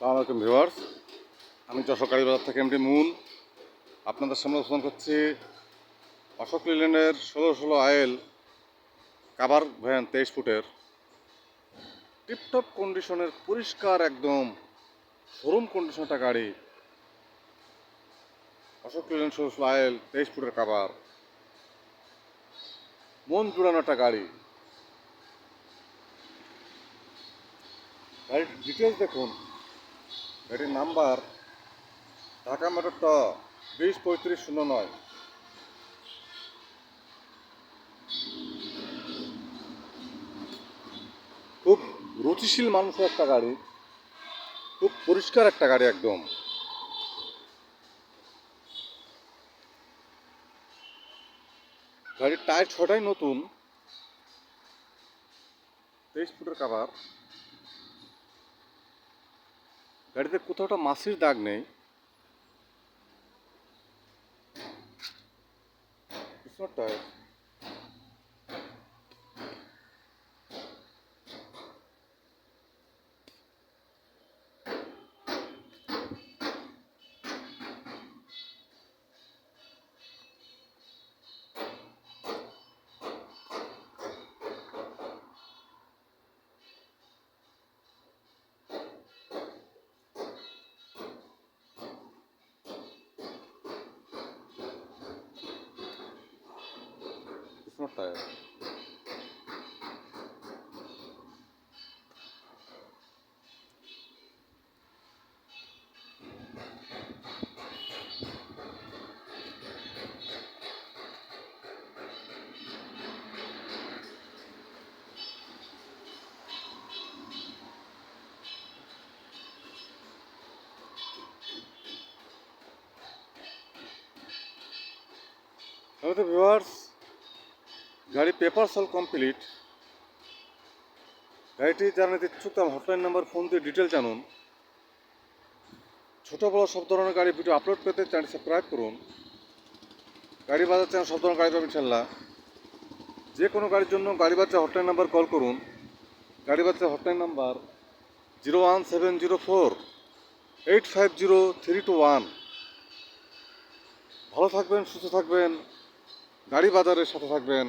সালামালাইকুম ভিউয়ার্স। আমি যশোকারী বাজার থেকে এমডি মুন। আপনাদের সামনে উপস্থাপন করছি অশোক লিল্যান্ডের ষোলো ষোলো আয়েল কাভার ভ্যান তেইশ ফুটের। টিপটপ কন্ডিশনের পরিষ্কার একদম শোরুম কন্ডিশনটা গাড়ি। অশোক লিল্যান্ড ষোলো ষোলো আয়েল তেইশ ফুটের কাভার মন জুড়ানো একটা গাড়ি। গাড়ির ডিটেলস দেখুন। গাড়ির নাম্বার ঢাকা মোটর ট বিশ পঁয়ত্রিশ শূন্য নয়। খুব রুচিশীল মানুষের একটা গাড়ি, খুব পরিষ্কার একটা গাড়ি একদম। গাড়ির টায়ার ছটাই নতুন, তেইশ ফুটের কাভার গাড়িতে কোথাও একটা মাছির দাগ নেই। পিছনের টায়ার পিছনের টায়ার হ্যালো ভিউয়ার্স গাড়ি পেপার সল কমপ্লিট গাড়িটি যারা নিতে ইচ্ছুক তার হটলাইন নাম্বার ফোন দিয়ে ডিটেল জানুন। ছোটো বড় সব ধরনের গাড়ি ভিডিও আপলোড পেতে চ্যানেল সাবস্ক্রাইব করুন। গাড়ি বাজার চ্যানেল সব ধরনের গাড়ি পাবেন ইনশাল্লাহ যে কোনো গাড়ির জন্য গাড়ি বাচ্চা হটলাইন নাম্বার কল করুন। গাড়ি বাচ্চা hotline number zero one seven zero four eight five zero three two one ভালো থাকবেন, সুস্থ থাকবেন। গাড়ি বাজারের সাথে থাকবেন।